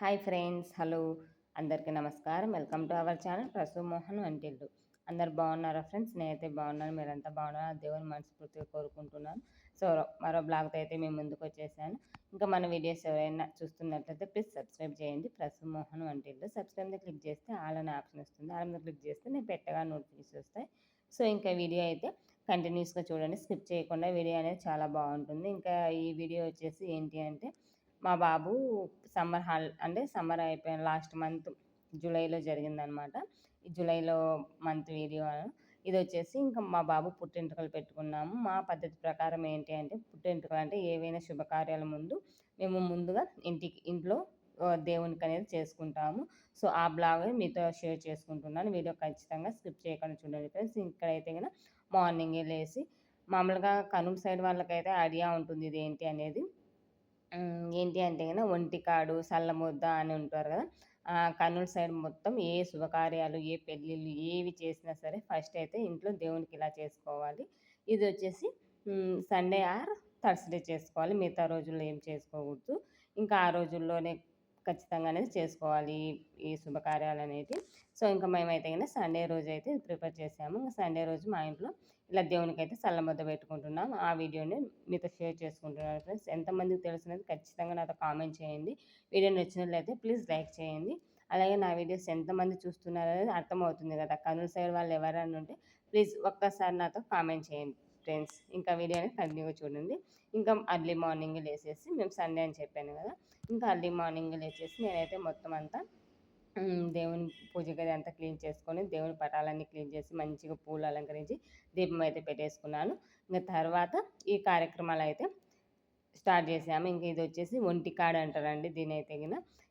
Hi friends hello. అందరికీ నమస్కారం. Welcome to our channel Prasu Mohan వంటిల్లు. అందరు బాగున్నారా ఫ్రెండ్స్? నేనైతే బాగున్నాను. మీరంతా బాగున్నారా? దేవుని మనస్ఫూర్తిగా కోరుకుంటున్నాను. సో మరో బ్లాగ్తో అయితే మేము ముందుకు వచ్చేసాను. ఇంకా మన వీడియోస్ ఎవరైనా చూస్తున్నట్లయితే ప్లీజ్ సబ్స్క్రైబ్ చేయండి. ప్రసూ మోహన్ వంటిల్లు. సబ్స్క్రైబ్ క్లిక్ చేస్తే ఆల్ అనే ఆప్షన్ వస్తుంది. ఆల్ మీద క్లిక్ చేస్తే నేను పెట్టగా నోటిఫికేషన్ వస్తాయి. సో ఇంకా వీడియో అయితే కంటిన్యూస్గా చూడండి. స్కిప్ చేయకుండా వీడియో అనేది చాలా బాగుంటుంది. ఇంకా ఈ వీడియో వచ్చేసి ఏంటి అంటే మా బాబు సమ్మర్ హాల్ అంటే సమ్మర్ అయిపోయిన లాస్ట్ మంత్ జూలైలో జరిగిందనమాట. ఈ జూలైలో మంత్ వీడియో ఇది వచ్చేసి ఇంకా మా బాబు పుట్టింటికలు పెట్టుకున్నాము. మా పద్ధతి ప్రకారం ఏంటి అంటే పుట్టింటికలు అంటే ఏవైనా శుభకార్యాల ముందు మేము ముందుగా ఇంటికి ఇంట్లో దేవునికి అనేది చేసుకుంటాము. సో ఆ బ్లాగ్ మీతో షేర్ చేసుకుంటున్నాను. వీడియో ఖచ్చితంగా స్కిప్ చేయకుండా చూడండి ఫ్రెండ్స్. ఇక్కడైతే కనుక మార్నింగే లేచి మామూలుగా కనుమ సైడ్ వాళ్ళకైతే ఐడియా ఉంటుంది ఇది ఏంటి అనేది. ఏంటి అంటే కనుక ఒంటికాడు సల్లముద్ద అని ఉంటారు కదా! కర్నూలు సైడ్ మొత్తం ఏ శుభకార్యాలు ఏ పెళ్ళిళ్ళు ఏవి చేసినా సరే ఫస్ట్ అయితే ఇంట్లో దేవునికి ఇలా చేసుకోవాలి. ఇది వచ్చేసి సండే ఆర్ థర్స్డే చేసుకోవాలి. మిగతా రోజుల్లో ఏం చేసుకోకూడదు. ఇంకా ఆ రోజుల్లోనే ఖచ్చితంగా అనేది చేసుకోవాలి ఈ శుభకార్యాలు అనేది సో ఇంకా మేమైతే కనుక సండే రోజు అయితే ప్రిపేర్ చేసాము. ఇంకా సండే రోజు మా ఇంట్లో ఇలా దేవునికి అయితే సల్లబద్ద పెట్టుకుంటున్నాం. ఆ వీడియోని మీతో షేర్ చేసుకుంటున్నాను ఫ్రెండ్స్. ఎంతమందికి తెలిసినది ఖచ్చితంగా నాతో కామెంట్ చేయండి. వీడియో నచ్చినట్లయితే ప్లీజ్ లైక్ చేయండి. అలాగే నా వీడియోస్ ఎంతమంది చూస్తున్నారు అనేది అర్థమవుతుంది కదా. కర్నూలు సైడ్ వాళ్ళు ఎవరైనా ఉంటే ప్లీజ్ ఒక్కసారి నాతో కామెంట్ చేయండి ఫ్రెండ్స్. ఇంకా వీడియోని కంటిన్యూగా చూడండి. ఇంకా అర్లీ మార్నింగ్ లేచేసి మేము సండే అని చెప్పాను కదా. ఇంకా అర్లీ మార్నింగ్ లేచేసి నేనైతే మొత్తం అంతా దేవుని పూజ గది అంతా క్లీన్ చేసుకొని దేవుని పటాలన్నీ క్లీన్ చేసి మంచిగా పూలు అలంకరించి దీపం అయితే పెట్టేసుకున్నాను. ఇంకా తర్వాత ఈ కార్యక్రమాలు అయితే స్టార్ట్ చేసాము. ఇంకా ఇది వచ్చేసి ఒంటి కాడ అంటారండి దీని అయితే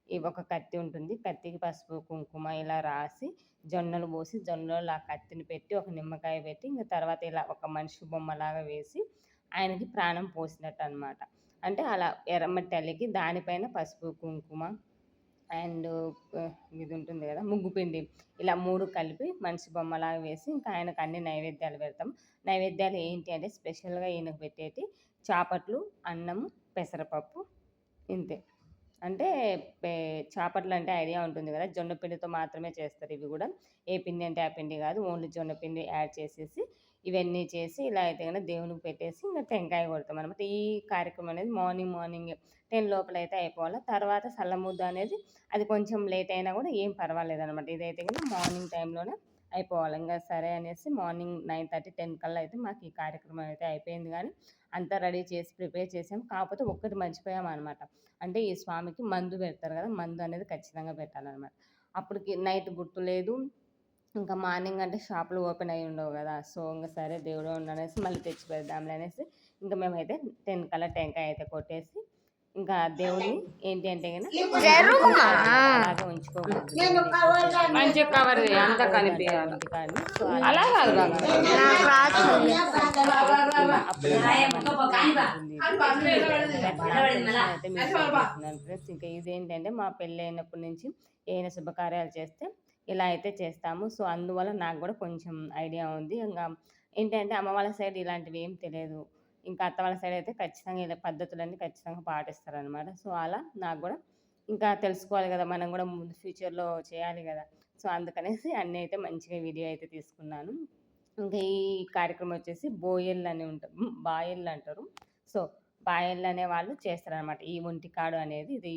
ఈ ఒక కత్తి ఉంటుంది. కత్తికి పసుపు కుంకుమ ఇలా రాసి జొన్నలు పోసి జొన్నలో ఆ కత్తిని పెట్టి ఒక నిమ్మకాయ పెట్టి ఇంకా తర్వాత ఇలా ఒక మనిషి బొమ్మలాగా వేసి ఆయనకి ప్రాణం పోసినట్టు అనమాట అంటే అలా ఎర్రమట్టి అల్లికి దానిపైన పసుపు కుంకుమ అండ్ ఇది ఉంటుంది కదా ముగ్గు పిండి. ఇలా మూడు కలిపి మనిషి బొమ్మలాగా వేసి ఇంకా ఆయనకు అన్ని నైవేద్యాలు పెడతాం. నైవేద్యాలు ఏంటి అంటే స్పెషల్గా ఈయనకు పెట్టేటి చాపట్లు అన్నము పెసరపప్పు ఇంతే. అంటే చేపట్లు అంటే ఐడియా ఉంటుంది కదా జొన్న పిండితో మాత్రమే చేస్తారు ఇవి కూడా. ఏ పిండి అంటే ఆ పిండి కాదు ఓన్లీ జొన్న పిండి యాడ్ చేసేసి ఇవన్నీ చేసి ఇలా అయితే కనుక దేవునికి పెట్టేసి ఇంకా టెంకాయ కొడతాం అనమాట ఈ కార్యక్రమం అనేది మార్నింగ్ మార్నింగ్. టెన్ లోపల అయితే అయిపోవాలి. తర్వాత సల్లముద్ద అనేది అది కొంచెం లేట్ అయినా కూడా ఏం పర్వాలేదు అనమాట ఇదైతే కనుక మార్నింగ్ టైంలోనే అయిపోవాలి. ఇంకా సరే అనేసి మార్నింగ్ నైన్ థర్టీ టెన్ కల్లా అయితే మాకు ఈ కార్యక్రమం అయితే అయిపోయింది. కానీ అంతా రెడీ చేసి ప్రిపేర్ చేసాం కాకపోతే ఒక్కటి మర్చిపోయాం అనమాట అంటే ఈ స్వామికి మందు పెడతారు కదా మందు అనేది ఖచ్చితంగా పెట్టాలన్నమాట. అప్పటికి నైట్ గుర్తు లేదు. ఇంకా మార్నింగ్ అంటే షాపులు ఓపెన్ అయ్యి ఉండవు కదా సో ఇంకా సరే దేవుడు ఉండనేసి మళ్ళీ తెచ్చి పెడదాంలే అనేసి ఇంకా మేమైతే టెన్ కలర్ టెంకాయ అయితే కొట్టేసి ఇంకా దేవుని ఏంటి అంటే అలాగే ఉంచుకోకూడదు మంచి కవర్ అంత కనిపించాలి అలా కాదు ఫ్రెండ్స్ ఇంకా ఇదేంటంటే మా పెళ్ళి అయినప్పటి నుంచి ఏమైనా శుభకార్యాలు చేస్తే ఇలా అయితే చేస్తాము. సో అందువల్ల నాకు కూడా కొంచెం ఐడియా ఉంది. ఇంకా ఏంటంటే అమ్మ వాళ్ళ సైడ్ ఇలాంటివి ఏం తెలియదు. ఇంకా అత్త వాళ్ళ సైడ్ అయితే ఖచ్చితంగా ఇలా పద్ధతులన్నీ ఖచ్చితంగా పాటిస్తారనమాట సో అలా నాకు కూడా ఇంకా తెలుసుకోవాలి కదా! మనం కూడా ముందు ఫ్యూచర్లో చేయాలి కదా! సో అందుకనేసి అన్నీ అయితే మంచిగా వీడియో అయితే తీసుకున్నాను. ఇంకా ఈ కార్యక్రమం వచ్చేసి బోయెళ్ళు అని ఉంటారు బాయెళ్ళు అంటారు. సో బాయెళ్ళు అనే వాళ్ళు చేస్తారనమాట ఈ ఒంటి కాడు అనేది ఇది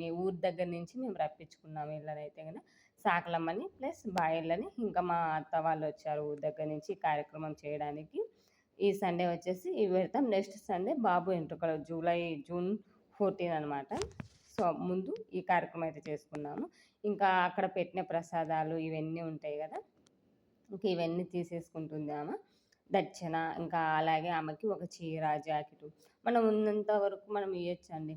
మీ ఊరి దగ్గర నుంచి మేము రప్పించుకున్నాము వీళ్ళనైతే కదా సాకలమ్మని ప్లస్ బాయళ్ళని ఇంకా మా అత్త వాళ్ళు వచ్చారు దగ్గర నుంచి కార్యక్రమం చేయడానికి. ఈ సండే వచ్చేసి ఇవి పెడతాం నెక్స్ట్ సండే బాబు ఎంట్రుకలు జూలై జూన్ ఫోర్టీన్ అనమాట సో ముందు ఈ కార్యక్రమం అయితే చేసుకున్నాము. ఇంకా అక్కడ పెట్టిన ప్రసాదాలు ఇవన్నీ ఉంటాయి కదా. ఇంకా ఇవన్నీ తీసేసుకుంటుంది ఆమె. దర్శన ఇంకా అలాగే ఆమెకి ఒక చీర జాకెట్. మనం ఉన్నంత వరకు మనం ఇవ్వచ్చండి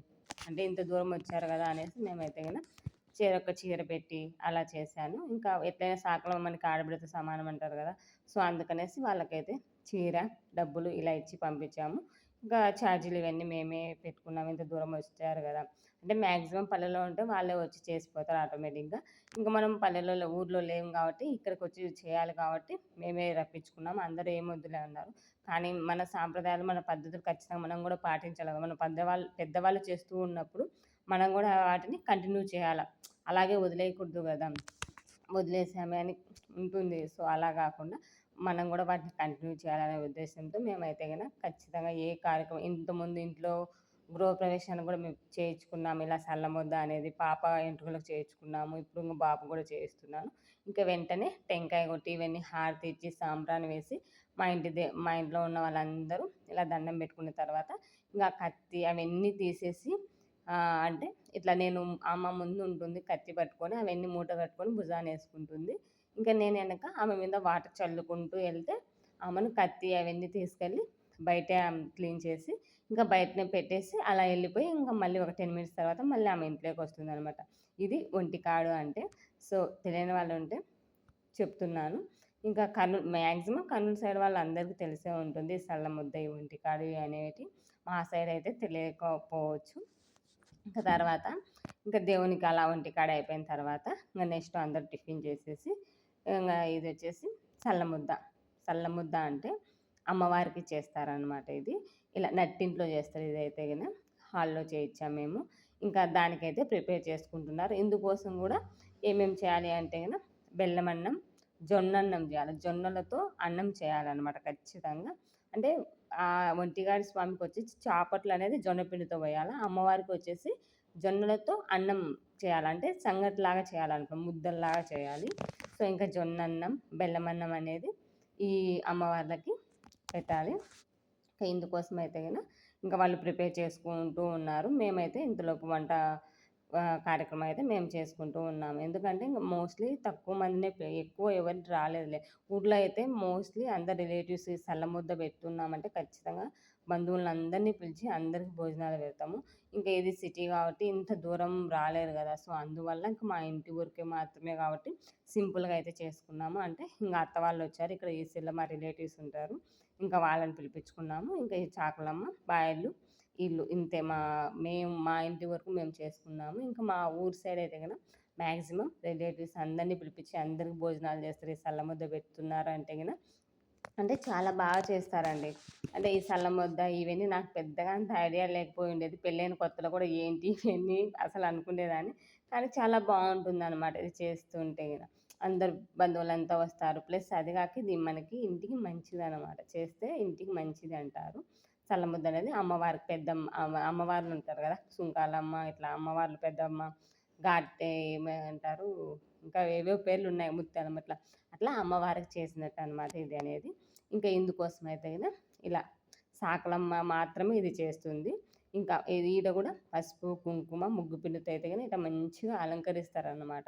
అంటే ఇంత దూరం వచ్చారు కదా అనేసి మేమైతే కనుక చీరొక్క చీర పెట్టి అలా చేశాను. ఇంకా ఎట్లయినా సాకలం మనకి ఆడబిడత సమానం అంటారు కదా! సో అందుకనేసి వాళ్ళకైతే చీర డబ్బులు ఇలా ఇచ్చి పంపించాము. ఇంకా ఛార్జీలు ఇవన్నీ మేమే పెట్టుకున్నాము ఇంత దూరం వచ్చారు కదా! అంటే మ్యాక్సిమం పల్లెలో ఉంటే వాళ్ళే వచ్చి చేసిపోతారు ఆటోమేటిక్గా. ఇంకా మనం పల్లెల్లో ఊర్లో లేము కాబట్టి ఇక్కడికి వచ్చి చేయాలి కాబట్టి మేమే రప్పించుకున్నాము అందరూ ఏం వద్దులే అన్నారు. కానీ మన సాంప్రదాయాలు మన పద్ధతులు ఖచ్చితంగా మనం కూడా పాటించాలి కదా! మన పెద్దవాళ్ళు పెద్దవాళ్ళు చేస్తూ ఉన్నప్పుడు మనం కూడా వాటిని కంటిన్యూ చేయాలి. అలాగే వదిలేయకూడదు కదా. వదిలేసామే అని ఉంటుంది. సో అలా కాకుండా మనం కూడా వాటిని కంటిన్యూ చేయాలనే ఉద్దేశంతో మేమైతే కనుక ఖచ్చితంగా ఏ కార్యక్రమం ఇంతకుముందు ఇంట్లో గృహప్రవేశాన్ని కూడా మేము చేయించుకున్నాము. ఇలా సల్లముద్ద అనేది పాప ఎంట్రుకలకు చేయించుకున్నాము. ఇప్పుడు ఇంకా బాబు కూడా చేయిస్తున్నాను. ఇంకా వెంటనే టెంకాయ కొట్టి ఇవన్నీ హారతి ఇచ్చి సాంబ్రాన్ని వేసి మా ఇంటి దే మా ఇంట్లో ఉన్న వాళ్ళందరూ ఇలా దండం పెట్టుకున్న తర్వాత ఇంకా కత్తి అవన్నీ తీసేసి అంటే ఇట్లా నేను అమ్మ ముందు ఉంటుంది కత్తి పట్టుకొని అవన్నీ మూట కట్టుకొని భుజాన వేసుకుంటుంది. ఇంకా నేను వెనక ఆమె మీద వాటర్ చల్లుకుంటూ వెళ్తే ఆమెను కత్తి అవన్నీ తీసుకెళ్ళి బయట క్లీన్ చేసి ఇంకా బయటనే పెట్టేసి అలా వెళ్ళిపోయి ఇంకా మళ్ళీ ఒక టెన్ మినిట్స్ తర్వాత మళ్ళీ ఆమె ఇంట్లోకి వస్తుంది అనమాట ఇది ఒంటికాడు అంటే సో తెలియని వాళ్ళు ఉంటే చెప్తున్నాను. ఇంకా కర్నూలు మ్యాక్సిమం కర్నూలు సైడ్ వాళ్ళందరికీ తెలిసే ఉంటుంది సల్ల ముద్ద ఈ ఒంటికాడు అనేవి మా సైడ్ అయితే తెలియకపోవచ్చు. ఇంకా తర్వాత ఇంకా దేవునికి అలా ఒంటికాడ అయిపోయిన తర్వాత ఇంకా నెక్స్ట్ అందరు టిఫిన్ చేసేసి ఇంకా ఇది వచ్చేసి చల్లముద్ద చల్లముద్ద అంటే అమ్మవారికి చేస్తారనమాట ఇది. ఇలా నట్టింట్లో చేస్తారు ఇదైతే కదా. హాల్లో చేయించాము మేము. ఇంకా దానికైతే ప్రిపేర్ చేసుకుంటున్నారు. ఇందుకోసం కూడా ఏమేమి చేయాలి అంటే కదా బెల్లం అన్నం జొన్న అన్నం చేయాలి. జొన్నలతో అన్నం చేయాలన్నమాట ఖచ్చితంగా. అంటే ఆ ఒంటిగారి స్వామికి వచ్చేసి చాపట్లు అనేది జొన్న పిండితో పోయాలి అమ్మవారికి వచ్చేసి జొన్నలతో అన్నం చేయాలంటే సంగటిలాగా చేయాలనుకో ముద్దల్లాగా చేయాలి. సో ఇంకా జొన్న అన్నం బెల్లం అన్నం అనేది ఈ అమ్మవార్లకి పెట్టాలి. ఇందుకోసం అయితే కనుక ఇంకా వాళ్ళు ప్రిపేర్ చేసుకుంటూ ఉన్నారు. మేమైతే ఇంతలోపు వంట కార్యక్రమం అయితే మేము చేసుకుంటూ ఉన్నాము. ఎందుకంటే ఇంకా మోస్ట్లీ తక్కువ మందినే ఎక్కువ ఎవరు రాలేదులే. ఊళ్ళో అయితే మోస్ట్లీ అందరు రిలేటివ్స్ సల్లముద్ద పెట్టున్నామంటే ఖచ్చితంగా బంధువులందరినీ పిలిచి అందరికి భోజనాలు పెడతాము. ఇంకా ఇది సిటీ కాబట్టి ఇంత దూరం రాలేరు కదా! సో అందువల్ల ఇంకా మా ఇంటి ఊరికే మాత్రమే కాబట్టి సింపుల్గా అయితే చేసుకున్నాము. అంటే ఇంకా అత్త వాళ్ళు వచ్చారు. ఇక్కడ ఈసీలో మా రిలేటివ్స్ ఉంటారు. ఇంకా వాళ్ళని పిలిపించుకున్నాము. ఇంకా ఈ చాకలమ్మ బాయళ్ళు ఇల్లు ఇంతే మా మేము మా ఇంటి వరకు మేము చేసుకున్నాము. ఇంకా మా ఊరు సైడ్ అయితే కనుక మ్యాక్సిమం రిలేటివ్స్ అందరినీ పిలిపించి అందరికి భోజనాలు చేస్తారు. ఈ సల్ల ముద్ద పెడుతున్నారు అంటే కనుక అంటే చాలా బాగా చేస్తారండి. అంటే ఈ సల్ల ముద్ద ఇవన్నీ నాకు పెద్దగా అంత ఐడియా లేకపోయి ఉండేది. పెళ్ళైన కొత్తలో కూడా ఏంటి ఇవన్నీ అసలు అనుకునేదాన్ని. కానీ చాలా బాగుంటుంది అనమాట ఇది చేస్తుంటే కదా అందరు బంధువులంతా వస్తారు. ప్లస్ అది కాక ఇది మనకి ఇంటికి మంచిది అనమాట చేస్తే ఇంటికి మంచిది అంటారు. చల్లముద్ద అనేది అమ్మవారికి పెద్దమ్మ అమ్మవార్లు ఉంటారు కదా సుంకాలమ్మ ఇట్లా అమ్మవార్లు పెద్దమ్మ ఘాటే ఏమంటారు ఇంకా ఏవేవో పేర్లు ఉన్నాయి ముత్యాలమ్మ ఇట్లా అట్లా అమ్మవారికి చేసినట్టు అనమాట ఇది అనేది. ఇంకా ఇందుకోసం అయితే కదా ఇలా సాకలమ్మ మాత్రమే ఇది చేస్తుంది. ఇంకా ఈడ కూడా పసుపు కుంకుమ ముగ్గు పిండితో అయితే కానీ ఇట్లా మంచిగా అలంకరిస్తారనమాట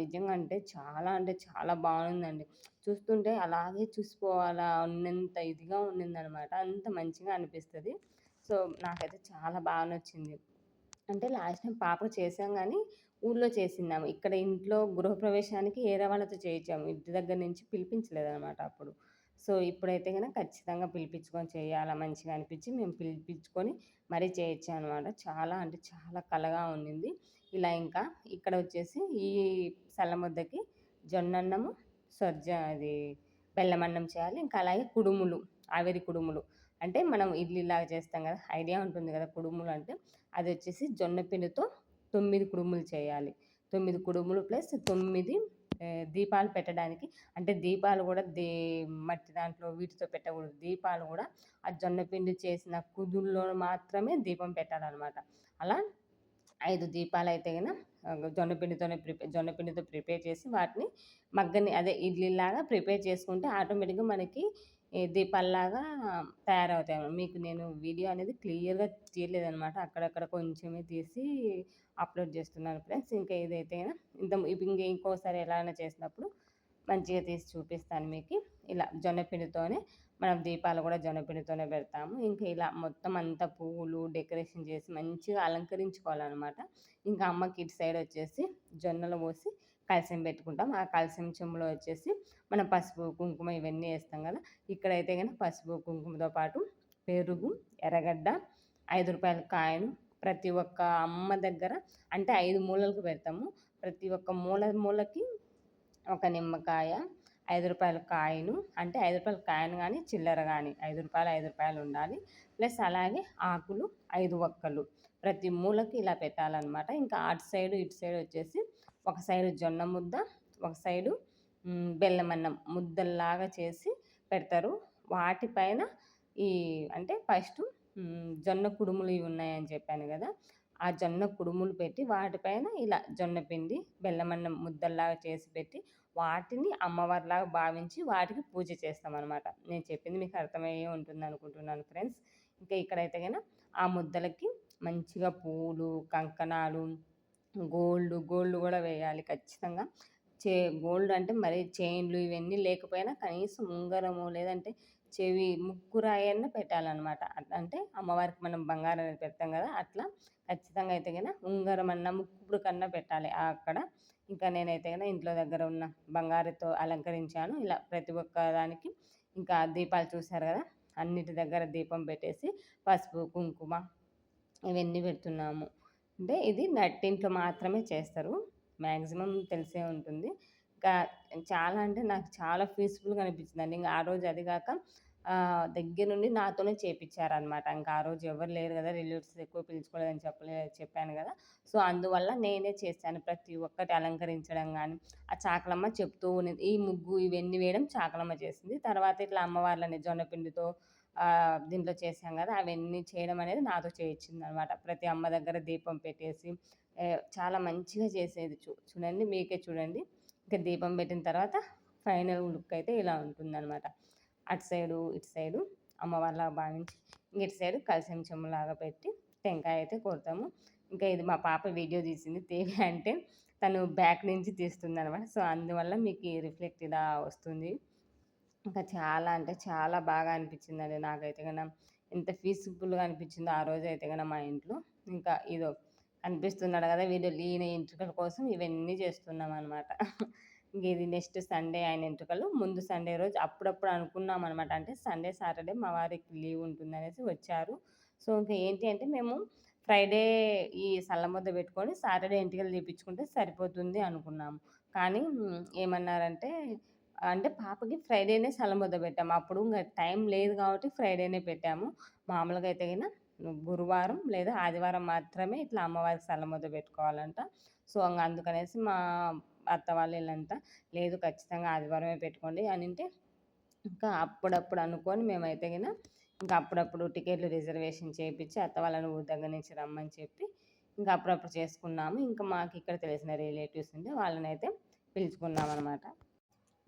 నిజంగా అంటే చాలా అంటే చాలా బాగుందండి. చూస్తుంటే అలాగే చూసిపోవాలా ఉన్నంత ఇదిగా ఉన్నిందనమాట. అంత మంచిగా అనిపిస్తుంది. సో నాకైతే చాలా బాగా నచ్చింది. అంటే లాస్ట్ టైం పాపకు చేసాం కానీ ఊళ్ళో చేసిందాము. ఇక్కడ ఇంట్లో గృహప్రవేశానికి ఏరే వాళ్ళతో చేయించాము. ఇంటి దగ్గర నుంచి పిలిపించలేదనమాట అప్పుడు. సో ఇప్పుడైతే కనుక ఖచ్చితంగా పిలిపించుకొని చేయాలా మంచిగా అనిపించి మేము పిలిపించుకొని మరీ చేయొచ్చు అనమాట చాలా అంటే చాలా కలగా ఉండింది. ఇలా ఇంకా ఇక్కడ వచ్చేసి ఈ సల్లముద్దకి జొన్నన్నము సజ్జ అది బెల్లమన్నం చేయాలి. ఇంకా అలాగే కుడుములు ఆవిరి కుడుములు. అంటే మనం ఇడ్లీలాగా చేస్తాం కదా ఐడియా ఉంటుంది కదా కుడుములు అంటే. అది వచ్చేసి జొన్న పిండితో తొమ్మిది కుడుములు చేయాలి. తొమ్మిది కుడుములు ప్లస్ తొమ్మిది దీపాలు పెట్టడానికి. అంటే దీపాలు కూడా దే మట్టి దాంట్లో వీటితో పెట్టకూడదు. దీపాలు కూడా ఆ జొన్న పిండి చేసిన కుదుల్లో మాత్రమే దీపం పెట్టాలన్నమాట. అలా ఐదు దీపాలు అయితే కనుక జొన్నపిండితోనే ప్రిపేర్ జొన్నపిండితో ప్రిపేర్ చేసి వాటిని మగ్గని అదే ఇడ్లీలాగా ప్రిపేర్ చేసుకుంటే ఆటోమేటిక్గా మనకి దీపాల్లాగా తయారవుతాయి. మీకు నేను వీడియో అనేది క్లియర్గా తీయలేదనమాట అక్కడక్కడ కొంచెమే తీసి అప్లోడ్ చేస్తున్నాను ఫ్రెండ్స్. ఇంకా ఏదైతే ఇంత ఇంకా ఇంకోసారి ఎలా అయినా చేసినప్పుడు మంచిగా తీసి చూపిస్తాను మీకు. ఇలా జొన్నపిండితోనే మనం దీపాలు కూడా జొన్నపిండితోనే పెడతాము. ఇంకా ఇలా మొత్తం అంతా పువ్వులు డెకరేషన్ చేసి మంచిగా అలంకరించుకోవాలన్నమాట. ఇంకా అమ్మకి ఇటు సైడ్ వచ్చేసి జొన్నలు పోసి కలసం పెట్టుకుంటాం. ఆ కలసం చెంబులో వచ్చేసి మనం పసుపు కుంకుమ ఇవన్నీ వేస్తాం కదా. ఇక్కడైతే కనుక పసుపు కుంకుమతో పాటు పెరుగు ఎర్రగడ్డ ఐదు రూపాయల కాయను ప్రతి ఒక్క అమ్మ దగ్గర అంటే ఐదు మూలలకు పెడతాము. ప్రతి ఒక్క మూల మూలకి ఒక నిమ్మకాయ ఐదు రూపాయల కాయిను అంటే ఐదు రూపాయల కాయిన్ కానీ చిల్లర కానీ ఐదు రూపాయలు ఐదు రూపాయలు ఉండాలి. ప్లస్ అలాగే ఆకులు ఐదు ఒక్కలు. ప్రతి మూలకి ఇలా పెట్టాలన్నమాట. ఇంకా అటు సైడు ఇటు సైడ్ వచ్చేసి ఒక సైడు జొన్న ముద్ద ఒక సైడు బెల్లమన్నం ముద్దల్లాగా చేసి పెడతారు. వాటిపైన ఈ అంటే ఫస్ట్ జొన్న కుడుములు ఇవి ఉన్నాయని చెప్పాను కదా. ఆ జొన్న కుడుములు పెట్టి వాటిపైన ఇలా జొన్న పిండి బెల్లమన్నం ముద్దల్లాగా చేసి పెట్టి వాటిని అమ్మవారిలాగా భావించి వాటికి పూజ చేస్తామన్నమాట. నేను చెప్పింది మీకు అర్థమయ్యే ఉంటుంది అనుకుంటున్నాను ఫ్రెండ్స్. ఇంకా ఇక్కడైతే కనుక ఆ ముద్దలకి మంచిగా పూలు కంకణాలు గోల్డ్ గోల్డ్ కూడా వేయాలి ఖచ్చితంగా. చే గోల్డ్ అంటే మరి చైన్లు ఇవన్నీ లేకపోయినా కనీసం ఉంగరము లేదంటే చెవి ముక్కురాయన్న పెట్టాలన్నమాట. అంటే అమ్మవారికి మనం బంగారం అనేది పెడతాం కదా అట్లా ఖచ్చితంగా అయితే కనుక ఉంగరం అన్న ముక్కుడు కన్నా పెట్టాలి. అక్కడ ఇంకా నేనైతే కనుక ఇంట్లో దగ్గర ఉన్న బంగారుతో అలంకరించాను. ఇలా ప్రతి ఒక్క దానికి ఇంకా దీపాలు చూశారు కదా అన్నిటి దగ్గర దీపం పెట్టేసి పసుపు కుంకుమ ఇవన్నీ పెడుతున్నాము. అంటే ఇది నట్టింట్లో మాత్రమే చేస్తారు. మ్యాక్సిమం తెలిసే ఉంటుంది. చాలా అంటే నాకు చాలా పీస్ఫుల్గా అనిపించిందండి. ఇంకా ఆ రోజు అది కాక దగ్గర నుండి నాతోనే చేపించారనమాట ఇంకా ఆ రోజు ఎవరు లేరు కదా రిలేటివ్స్ ఎక్కువ పిలుచుకోలేదని చెప్పలే చెప్పాను కదా. సో అందువల్ల నేనే చేశాను ప్రతి ఒక్కటి అలంకరించడం కానీ ఆ చాకలమ్మ చెప్తూ ఉన్నది ఈ ముగ్గు ఇవన్నీ వేయడం చాకలమ్మ చేసింది. తర్వాత ఇట్లా అమ్మవార్లని జొన్నపిండితో దీంట్లో చేసాం కదా అవన్నీ చేయడం అనేది నాతో చేయించింది అనమాట ప్రతి అమ్మ దగ్గర దీపం పెట్టేసి చాలా మంచిగా చేసేది చూ చూడండి మీకే చూడండి. ఇంకా దీపం పెట్టిన తర్వాత ఫైనల్ లుక్ అయితే ఇలా ఉంటుందన్నమాట. అటు సైడు ఇటు సైడు అమ్మవారిలాగా భావించి ఇంక ఇటు సైడు కలిసం చెమ్ములాగా పెట్టి టెంకాయ అయితే కొడతాము. ఇంకా ఇది మా పాప వీడియో తీసింది తేవి అంటే తను బ్యాక్ నుంచి తీస్తుంది అనమాట సో అందువల్ల మీకు రిఫ్లెక్ట్ ఇలా వస్తుంది. ఇంకా చాలా అంటే చాలా బాగా అనిపించిందండి నాకైతే. కన్నా ఎంత పీస్ఫుల్గా అనిపించిందో ఆ రోజు అయితే కన్నా మా ఇంట్లో. ఇంకా ఇదో కనిపిస్తున్నాడు కదా! వీడియో ఈయన ఎంట్రుకల కోసం ఇవన్నీ చేస్తున్నాం అనమాట ఇది నెక్స్ట్ సండే ఆయన ఎంట్రుకలు ముందు సండే రోజు అప్పుడప్పుడు అనుకున్నాం అనమాట అంటే సండే సాటర్డే మా వారికి లీవ్ ఉంటుంది అనేసి వచ్చారు. సో ఇంకా ఏంటి అంటే మేము ఫ్రైడే ఈ సల్లముద్ద పెట్టుకొని సాటర్డే ఎంటికలు తీపించుకుంటే సరిపోతుంది అనుకున్నాము. కానీ ఏమన్నారంటే అంటే పాపకి ఫ్రైడేనే సల్లముద్ద పెట్టాము. అప్పుడు ఇంకా టైం లేదు కాబట్టి ఫ్రైడేనే పెట్టాము. మామూలుగా అయితే గిన గురువారం లేదా ఆదివారం మాత్రమే ఇట్లా అమ్మవారికి సల్లముద్ద పెట్టుకోవాలంట. సో అందుకనేసి మా అత్త వాళ్ళు వీళ్ళంతా లేదు ఖచ్చితంగా ఆదివారమే పెట్టుకోండి అని అంటే ఇంకా అప్పుడప్పుడు అనుకొని మేమైతే గిన ఇంకా అప్పుడప్పుడు టికెట్లు రిజర్వేషన్ చేయించి అత్త వాళ్ళని ఊరి దగ్గర నుంచి రమ్మని చెప్పి ఇంకా అప్పుడప్పుడు చేసుకున్నాము. ఇంకా మాకు ఇక్కడ తెలిసిన రిలేటివ్స్ ఉంటే వాళ్ళనైతే పిలుచుకున్నాం అనమాట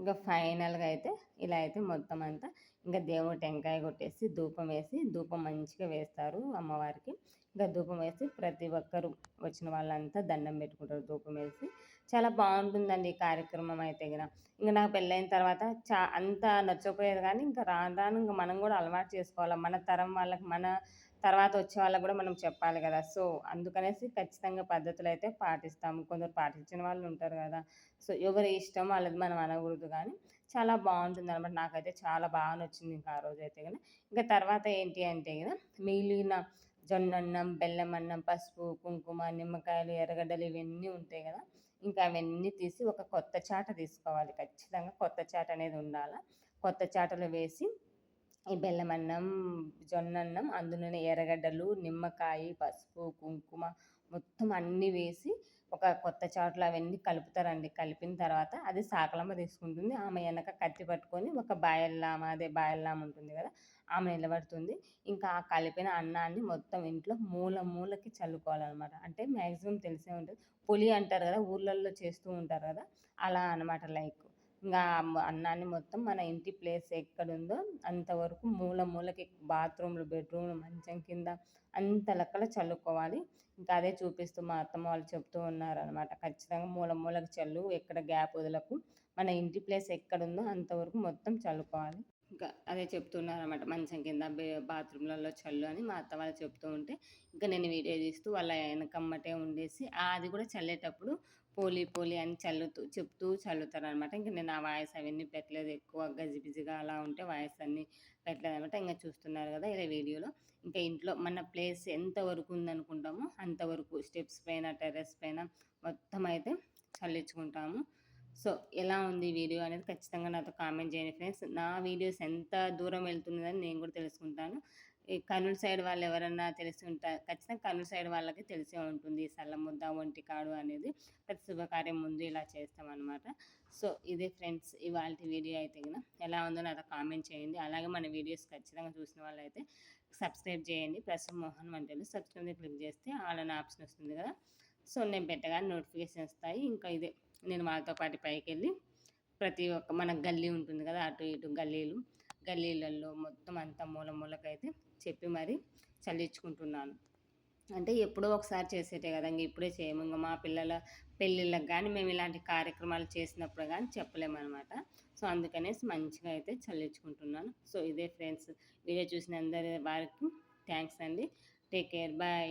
ఇంకా ఫైనల్గా అయితే ఇలా అయితే మొత్తం అంతా ఇంకా దేవుడు టెంకాయ కొట్టేసి ధూపం వేసి ధూపం మంచిగా వేస్తారు అమ్మవారికి. ఇంకా ధూపం వేసి ప్రతి ఒక్కరు వచ్చిన వాళ్ళంతా దండం పెట్టుకుంటారు ధూపం వేసి. చాలా బాగుంటుందండి ఈ కార్యక్రమం అయితే గిన. ఇంకా నాకు పెళ్ళైన తర్వాత చా అంత నచ్చకపోయేది కానీ ఇంకా రాను రాను ఇంకా మనం కూడా అలవాటు చేసుకోవాలి. మన తరం వాళ్ళకి మన తర్వాత వచ్చే వాళ్ళకు కూడా మనం చెప్పాలి కదా. సో అందుకనేసి ఖచ్చితంగా పద్ధతులు అయితే పాటిస్తాము. కొందరు పాటించిన వాళ్ళు ఉంటారు కదా. సో ఎవరి ఇష్టం వాళ్ళది మనం అనకూడదు కానీ చాలా బాగుంటుంది అనమాట నాకైతే చాలా బాగా నచ్చింది ఇంకా ఆ రోజు అయితే కానీ ఇంకా తర్వాత ఏంటి అంటే కదా మిగిలిన జొన్న అన్నం బెల్లం అన్నం పసుపు కుంకుమ నిమ్మకాయలు ఎర్రగడ్డలు ఇవన్నీ ఉంటాయి కదా. ఇంకా అవన్నీ తీసి ఒక కొత్త చాట తీసుకోవాలి. ఖచ్చితంగా కొత్త చాట అనేది ఉండాలి? కొత్త చాటలు వేసి ఈ బెల్లం అన్నం జొన్న అన్నం అందులోనే ఎర్రగడ్డలు నిమ్మకాయ పసుపు కుంకుమ మొత్తం అన్నీ వేసి ఒక కొత్త చాటులో అవన్నీ కలుపుతారండి. కలిపిన తర్వాత అది సాకలమ్మ తీసుకుంటుంది. ఆమె వెనక కత్తి పట్టుకొని ఒక బాయల్లామ అదే బాయల్లామ ఉంటుంది కదా ఆమె నిలబడుతుంది. ఇంకా ఆ కలిపిన అన్నాన్ని మొత్తం ఇంట్లో మూల మూలకి చల్లుకోవాలన్నమాట. అంటే మ్యాక్సిమం తెలిసే ఉంటుంది. పులి అంటారు కదా ఊర్లలో చేస్తూ ఉంటారు కదా అలా అనమాట లైక్. ఇంకా అన్నాన్ని మొత్తం మన ఇంటి ప్లేస్ ఎక్కడుందో అంతవరకు మూల మూలకి బాత్రూమ్లు బెడ్రూమ్లు మంచం కింద అంత లెక్కలో చల్లుకోవాలి. ఇంకా అదే చూపిస్తూ మా అత్తమ్మ వాళ్ళు చెప్తూ ఉన్నారనమాట ఖచ్చితంగా మూల మూలకి చల్లు ఎక్కడ గ్యాప్ వదలకు మన ఇంటి ప్లేస్ ఎక్కడుందో అంతవరకు మొత్తం చల్లుకోవాలి. ఇంకా అదే చెప్తున్నారనమాట మంచం కింద బాత్రూమ్లలో చల్లు అని మా అత్త వాళ్ళు చెప్తూ ఉంటే ఇంకా నేను వీడియో తీస్తూ వాళ్ళ వెనకమ్మటే ఉండేసి అది కూడా చల్లేటప్పుడు పోలి పోలి అని చల్లుతూ చెప్తూ చల్లుతారు అనమాట ఇంకా నేను ఆ వాయిస్ అవన్నీ పెట్టలేదు. ఎక్కువ గజిబిజిగా అలా ఉంటే వాయిస్ అన్నీ పెట్టలేదు అనమాట ఇంకా చూస్తున్నారు కదా ఇలా వీడియోలో. ఇంకా ఇంట్లో మన ప్లేస్ ఎంతవరకు ఉందనుకుంటామో అంతవరకు స్టెప్స్ పైన టెర్రస్ పైన మొత్తం అయితే చల్లించుకుంటాము. సో ఎలా ఉంది వీడియో అనేది ఖచ్చితంగా నాతో కామెంట్ చేయండి ఫ్రెండ్స్. నా వీడియోస్ ఎంత దూరం వెళ్తున్నదని నేను కూడా తెలుసుకుంటాను. ఈ కర్నూలు సైడ్ వాళ్ళు ఎవరన్నా తెలిసి ఉంటారు ఖచ్చితంగా కర్నూలు సైడ్ వాళ్ళకి తెలిసే ఉంటుంది. సల్లముద్ద ఒంటి కాడు అనేది ప్రతి శుభకార్యం ముందు ఇలా చేస్తామన్నమాట. సో ఇదే ఫ్రెండ్స్ ఇవాళ వీడియో అయితే కదా ఎలా ఉందో నాతో కామెంట్ చేయండి. అలాగే మన వీడియోస్ ఖచ్చితంగా చూసిన వాళ్ళైతే సబ్స్క్రైబ్ చేయండి. ప్రసన్న మోహన్ వంటలు సబ్స్క్రైబ్ క్లిక్ చేస్తే ఆల్ అనే ఆప్షన్ వస్తుంది కదా. సో నేను పెట్టగానే నోటిఫికేషన్ వస్తాయి. ఇంకా ఇదే నేను వాళ్ళతో పాటు పైకి వెళ్ళి ప్రతి ఒక్క మన గల్లీ ఉంటుంది కదా. అటు ఇటు గల్లీలు గల్లీలలో మొత్తం అంతా మూల మూలకైతే చెప్పి మరి చల్లించుకుంటున్నాను. అంటే ఎప్పుడో ఒకసారి చేసేటే కదా ఇంక ఇప్పుడే చేయము. ఇంకా మా పిల్లల పెళ్ళిళ్ళకి కానీ మేము ఇలాంటి కార్యక్రమాలు చేసినప్పుడు కానీ చెప్పలేమన్నమాట. సో అందుకనేసి మంచిగా అయితే చల్లించుకుంటున్నాను. సో ఇదే ఫ్రెండ్స్ వీడియో చూసిన అందరి వారికి థ్యాంక్స్ అండి. Take care bye.